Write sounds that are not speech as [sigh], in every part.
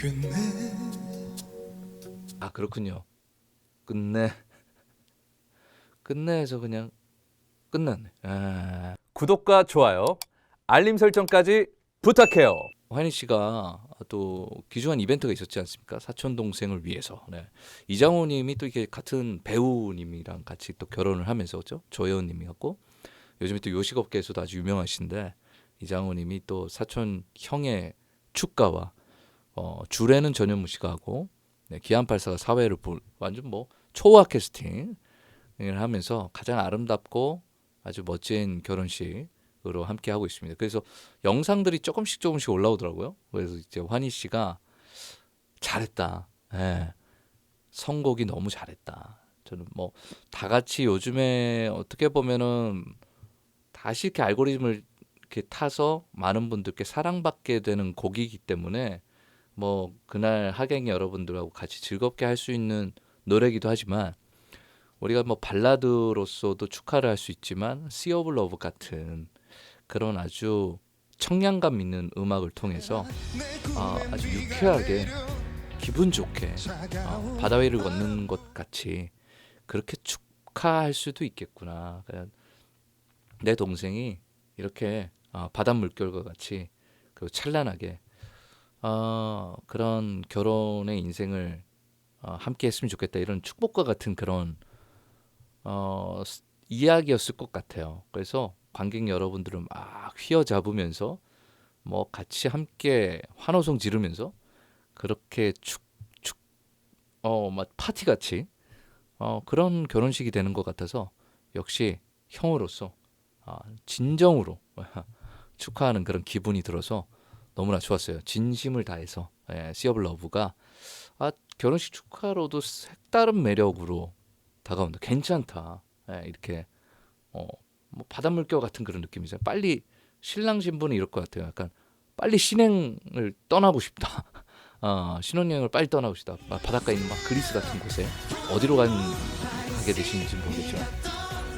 끝내 아 그렇군요. 끝내 끝내에서 그냥 끝났네. 아. 구독과 좋아요, 알림 설정까지 부탁해요. 환희 씨가 또 귀중한 이벤트가 있었지 않습니까? 사촌 동생을 위해서. 네. 이장호 님이 또 이게 같은 배우님이랑 같이 또 결혼을 하면서 그죠? 조혜원 님이 갖고 요즘에 또 요식업계에서도 아주 유명하신데 이장호 님이 또 사촌 형의 축가와 어, 주례는 전현무 씨가 하고 네, 기안84가 사회를 볼 완전 뭐 초호화 캐스팅을 하면서 가장 아름답고 아주 멋진 결혼식으로 함께 하고 있습니다. 그래서 영상들이 조금씩 조금씩 올라오더라고요. 그래서 이제 환희 씨가 잘했다. 예. 선곡이 너무 잘했다. 저는 뭐 다 같이 요즘에 어떻게 보면은 다시 이렇게 알고리즘을 이렇게 타서 많은 분들께 사랑받게 되는 곡이기 때문에 뭐 그날 하객 여러분들하고 같이 즐겁게 할 수 있는 노래기도 하지만 우리가 뭐 발라드로서도 축하를 할 수 있지만 of Love 같은 그런 아주 청량감 있는 음악을 통해서 아, 아주 유쾌하게 기분 좋게 어, 바다 위를 걷는 것 같이 그렇게 축하할 수도 있겠구나. 그냥 내 동생이 이렇게 어, 바닷 물결과 같이 그 찬란하게 어, 그런 결혼의 인생을 어, 함께 했으면 좋겠다 이런 축복과 같은 그런 어, 스- 이야기였을 것 같아요. 그래서 관객 여러분들은 막 휘어잡으면서 뭐 같이 함께 환호성 지르면서 그렇게 축축어막 파티 같이 어 그런 결혼식이 되는 것 같아서 역시 형으로서 아, 진정으로 [laughs] 축하하는 그런 기분이 들어서 너무나 좋았어요. 진심을 다해서 예, 시어블 러브가 아, 결혼식 축하로도 색다른 매력으로 다가온다. 괜찮다. 예, 이렇게 어, 뭐 바닷물결 같은 그런 느낌이잖아요. 빨리 신랑 신부는 이럴 것 같아요. 약간 빨리 신행을 떠나고 싶다. [laughs] 어, 신혼여행을 빨리 떠나고 싶다. 아, 바닷가에 있는 막 그리스 같은 곳에 어디로 간, 가게 되시는지 모르겠지만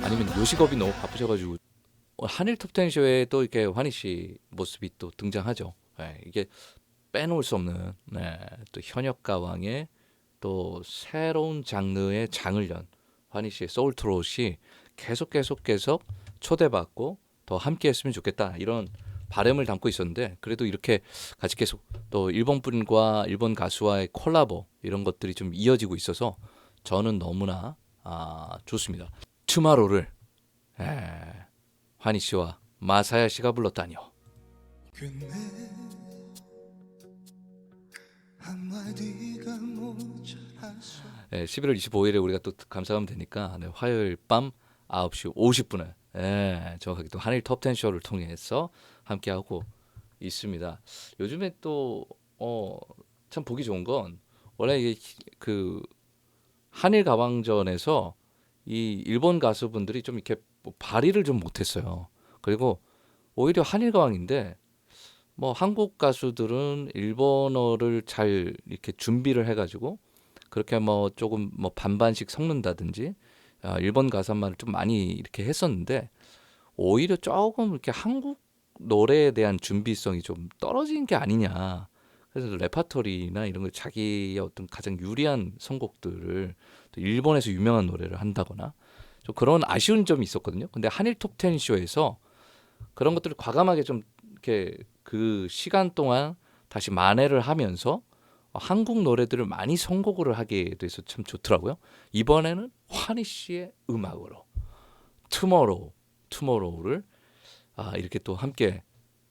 아니면 요식업이 너무 바쁘셔가지고 어, 한일 톱텐 쇼에 또 이렇게 환희 씨 모습이 또 등장하죠. 예, 이게 빼놓을 수 없는 네, 또 현역 가왕의 또 새로운 장르의 장을 연 환희 씨의 소울 트롯이 계속 계속 계속 초대받고 더 함께했으면 좋겠다 이런 바람을 담고 있었는데 그래도 이렇게 같이 계속 또 일본 분과 일본 가수와의 콜라보 이런 것들이 좀 이어지고 있어서 저는 너무나 아, 좋습니다. 투마로를 에, 환희 씨와 마사야 씨가 불렀다니요. 예, 11월 25일에 우리가 또 감사하면 되니까 네, 화요일 밤 9시 50분에 예, 정확하게 또 한일 톱10 쇼를 통해서 함께 하고 있습니다. 요즘에 또 어, 참 보기 좋은 건 원래 이게 그 한일 가왕전에서 이 일본 가수분들이 좀 이렇게 뭐 발휘를 좀 못했어요. 그리고 오히려 한일 가왕인데 뭐 한국 가수들은 일본어를 잘 이렇게 준비를 해가지고 그렇게 뭐 조금 뭐 반반씩 섞는다든지 아, 일본 가사말을 좀 많이 이렇게 했었는데 오히려 조금 이렇게 한국 노래에 대한 준비성이 좀 떨어진 게 아니냐. 그래서 레파토리나 이런 걸 자기의 어떤 가장 유리한 선곡들을 또 일본에서 유명한 노래를 한다거나 좀 그런 아쉬운 점이 있었거든요. 근데 한일 톱텐 쇼에서 그런 것들을 과감하게 좀 이렇게 그 시간 동안 다시 만회를 하면서 한국 노래들을 많이 선곡을 하게 돼서 참 좋더라고요. 이번에는 환희 씨의 음악으로 투모로우, 투모로우를 아, 이렇게 또 함께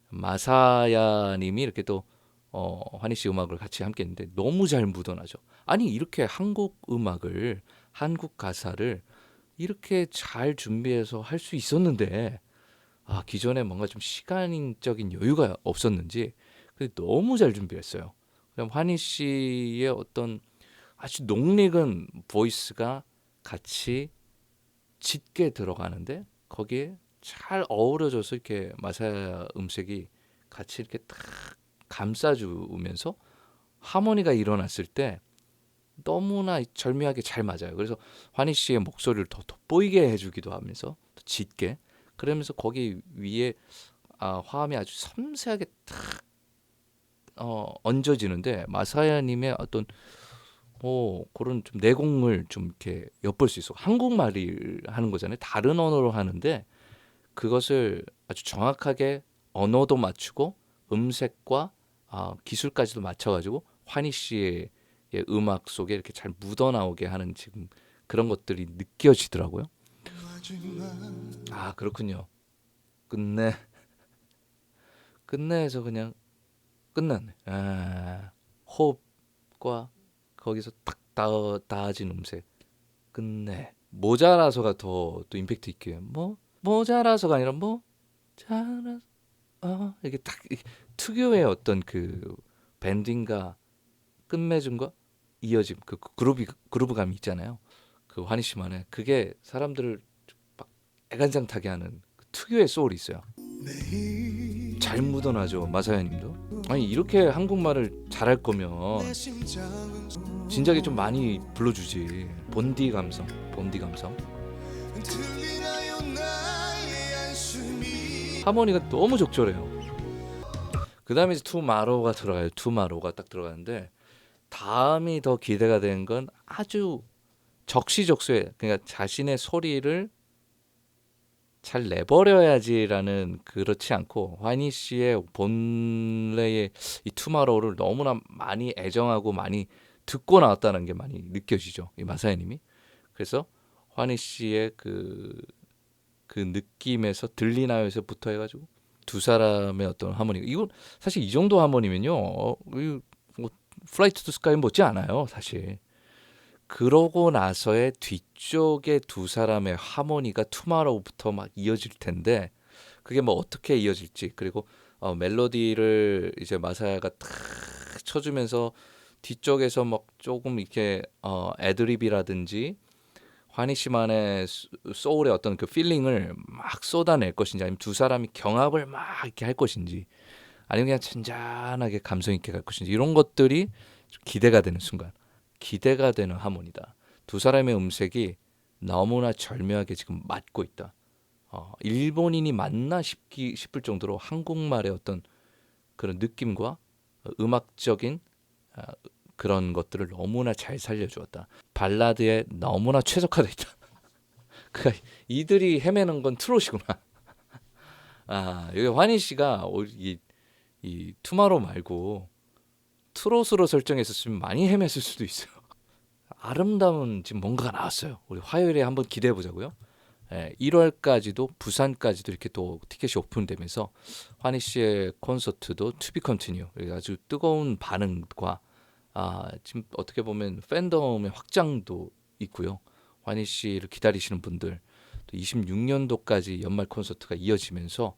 마사야 님이 이렇게 또 어, 환희 씨 음악을 같이 함께 했는데 너무 잘 묻어나죠. 아니 이렇게 한국 음악을 한국 가사를 이렇게 잘 준비해서 할 수 있었는데 아, 기존에 뭔가 좀 시간적인 여유가 없었는지 근데 너무 잘 준비했어요. 그럼 환희 씨의 어떤 아주 녹익은 보이스가 같이 짙게 들어가는데 거기에 잘 어우러져서 이렇게 마사야 음색이 같이 이렇게 딱 감싸주면서 하모니가 일어났을 때 너무나 절묘하게 잘 맞아요. 그래서 환희 씨의 목소리를 더 돋보이게 해주기도 하면서 또 짙게 그러면서 거기 위에 아, 화음이 아주 섬세하게 탁 어, 얹어지는데 마사야님의 어떤 뭐 그런 좀 내공을 좀 이렇게 엿볼 수 있어. 한국말을 하는 거잖아요. 다른 언어로 하는데 그것을 아주 정확하게 언어도 맞추고 음색과 아, 기술까지도 맞춰가지고 환희 씨의 예, 음악 속에 이렇게 잘 묻어 나오게 하는 지금 그런 것들이 느껴지더라고요. 마지막 아 그렇군요. 끝내 끝내에서 그냥 끝났네. 아, 호흡과 거기서 딱 닿아, 닿아진 음색 끝내 모자라서가 더 또 임팩트 있게 뭐 모자라서가 아니라 뭐 자라 어 이게 딱 이- 특유의 어떤 그 밴딩과 끝맺음과 이어짐 그 그루비 그루브감이 있잖아요. 그 환희 씨만의 그게 사람들을 막 애간장 타게 하는 그 특유의 소울이 있어요. 잘 묻어나죠 마사야님도. 아니 이렇게 한국말을 잘할 거면 진작에 좀 많이 불러주지. 본디 감성, 본디 감성. 하모니가 너무 적절해요. 그 다음에 이제 투마로우가 들어가요. 투마로우가 딱 들어가는데 다음이 더 기대가 되는 건 아주 적시적소에 그러니까 자신의 소리를 잘 내버려야지라는 그렇지 않고 환희 씨의 본래의 이 투마로우를 너무나 많이 애정하고 많이 듣고 나왔다는 게 많이 느껴지죠. 이 마사야님이. 그래서 환희 씨의 그 그 느낌에서 들리나요에서부터 해가지고 두 사람의 어떤 하모니 이건 사실 이 정도 하모니면요 어, 이 뭐 플라이트 투 스카이 못지 않아요 사실 그러고 나서의 뒤쪽에 두 사람의 하모니가 투마로우부터 막 이어질 텐데 그게 뭐 어떻게 이어질지 그리고 어, 멜로디를 이제 마사야가 탁 쳐주면서 뒤쪽에서 막 조금 이렇게 어, 애드립이라든지 환희 씨만의 소- 소울의 어떤 그 필링을 막 쏟아낼 것인지 아니면 두 사람이 경합을 막 이렇게 할 것인지 아니면 그냥 잔잔하게 감성 있게 갈 것인지 이런 것들이 좀 기대가 되는 순간 기대가 되는 하모니다 두 사람의 음색이 너무나 절묘하게 지금 맞고 있다 어, 일본인이 맞나 싶기 싶을 정도로 한국말의 어떤 그런 느낌과 어, 음악적인 아, 그런 것들을 너무나 잘 살려주었다. 발라드에 너무나 최적화돼 있다. [laughs] 그러니까 이들이 헤매는 건 트롯이구나. [laughs] 아 여기 환희 씨가 오- 이, 이 투마로 말고 트롯으로 설정했었으면 많이 헤맸을 수도 있어요. [laughs] 아름다운 지금 뭔가가 나왔어요. 우리 화요일에 한번 기대해 보자고요. 예, 1월까지도 부산까지도 이렇게 또 티켓이 오픈되면서 환희 씨의 콘서트도 투비 컨티뉴 아주 뜨거운 반응과 아, 지금 어떻게 보면 팬덤의 확장도 있고요. 환희 씨를 기다리시는 분들 또 26년도까지 연말 콘서트가 이어지면서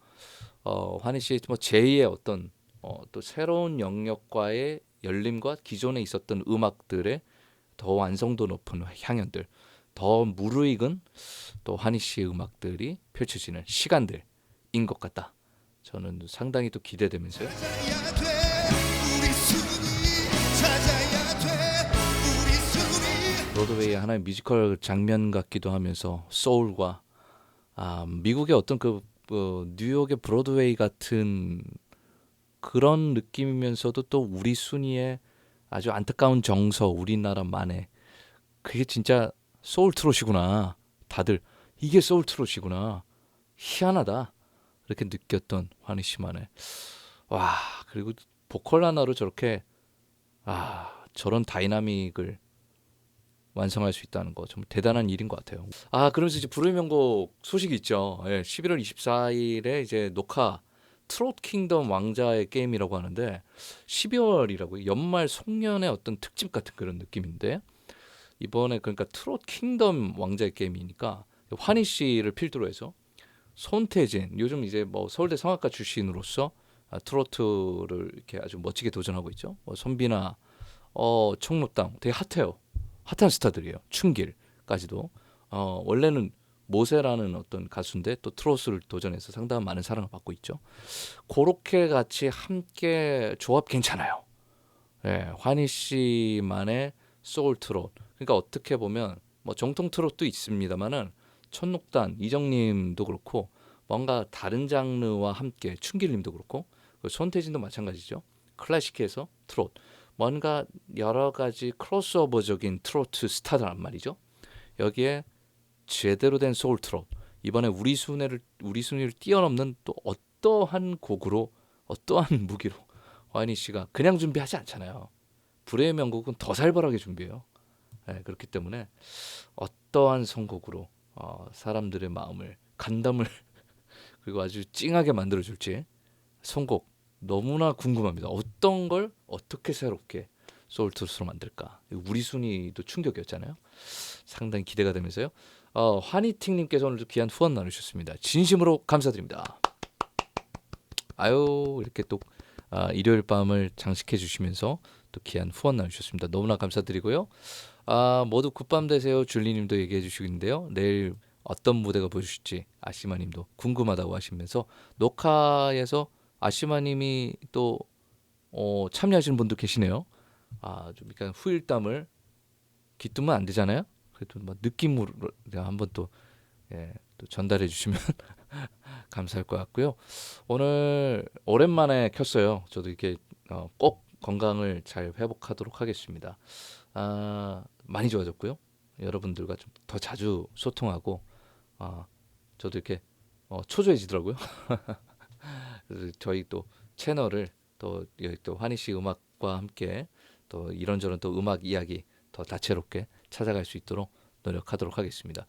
어, 환희 씨의 뭐 제2의 어떤 어, 또 새로운 영역과의 열림과 기존에 있었던 음악들의 더 완성도 높은 향연들, 더 무르익은 또 환희 씨의 음악들이 펼쳐지는 시간들인 것 같다. 저는 상당히 또 기대되면서요. 브로드웨이의 하나의 뮤지컬 장면 같기도 하면서 소울과 아, 미국의 어떤 그 어, 뉴욕의 브로드웨이 같은 그런 느낌이면서도 또 우리 순위의 아주 안타까운 정서 우리나라만의 그게 진짜 소울 트롯이구나. 다들. 이게 소울 트롯이구나. 희한하다. 이렇게 느꼈던 환희 씨만의. 와 그리고 보컬 하나로 저렇게 아 저런 다이나믹을 완성할 수 있다는 거 정말 대단한 일인 것 같아요. 아 그러면서 이제 불후의 명곡 소식이 있죠. 예, 11월 24일에 이제 녹화 트롯 킹덤 왕자의 게임이라고 하는데 12월이라고 연말 송년의 어떤 특집 같은 그런 느낌인데 이번에 그러니까 트롯 킹덤 왕자의 게임이니까 환희 씨를 필두로 해서 손태진 요즘 이제 뭐 서울대 성악가 출신으로서 아, 트로트를 이렇게 아주 멋지게 도전하고 있죠. 뭐 손비나 어 청록당 되게 핫해요. 핫한 스타들이에요. 춘길까지도 어 원래는 모세라는 어떤 가수인데 또 트로트를 도전해서 상당한 많은 사랑을 받고 있죠. 그렇게 같이 함께 조합 괜찮아요. 예, 환희 씨만의 소울 트롯. 그러니까 어떻게 보면 뭐 정통 트롯도 있습니다만은 천록단 이정님도 그렇고 뭔가 다른 장르와 함께 춘길님도 그렇고 그 손태진도 마찬가지죠. 클래식에서 트롯 뭔가 여러 가지 크로스오버적인 트로트 스타들란 말이죠. 여기에 제대로 된 소울 트롯 이번에 우리 순위를 우리 순위를 뛰어넘는 또 어떠한 곡으로 어떠한 [laughs] 무기로 화인이 씨가 그냥 준비하지 않잖아요. 불의 명곡은 더 살벌하게 준비해요. 네, 그렇기 때문에 어떠한 선곡으로 어, 사람들의 마음을 간담을 [laughs] 그리고 아주 찡하게 만들어 줄지 선곡 너무나 궁금합니다. 어떤 걸 어떻게 새롭게 소울트롯으로 만들까? 우리 순위도 충격이었잖아요. 상당히 기대가 되면서요. 어, 환희팅님께서 오늘도 귀한 후원 나누셨습니다. 진심으로 감사드립니다. 아유 이렇게 또 아, 일요일 밤을 장식해 주시면서 또 귀한 후원 나누셨습니다. 너무나 감사드리고요. 아, 모두 굿밤 되세요. 줄리님도 얘기해 주시고 있는데요. 내일 어떤 무대가 보여주실지 아시마님도 궁금하다고 하시면서 녹화에서 아시마님이 또 어, 참여하시는 분도 계시네요. 아, 좀 약간 후일담을 깃두면 안 되잖아요. 그래도 뭐 느낌으로 내가 한번 또, 예, 또 전달해 주시면 [laughs] 감사할 것 같고요. 오늘 오랜만에 켰어요. 저도 이렇게 어, 꼭 건강을 잘 회복하도록 하겠습니다. 아, 많이 좋아졌고요. 여러분들과 좀 더 자주 소통하고 아, 저도 이렇게 어, 초조해지더라고요. [laughs] 저희 또 채널을 또 여기 또 환희 씨 음악과 함께 또 이런저런 또 음악 이야기 더 다채롭게 찾아갈 수 있도록 노력하도록 하겠습니다.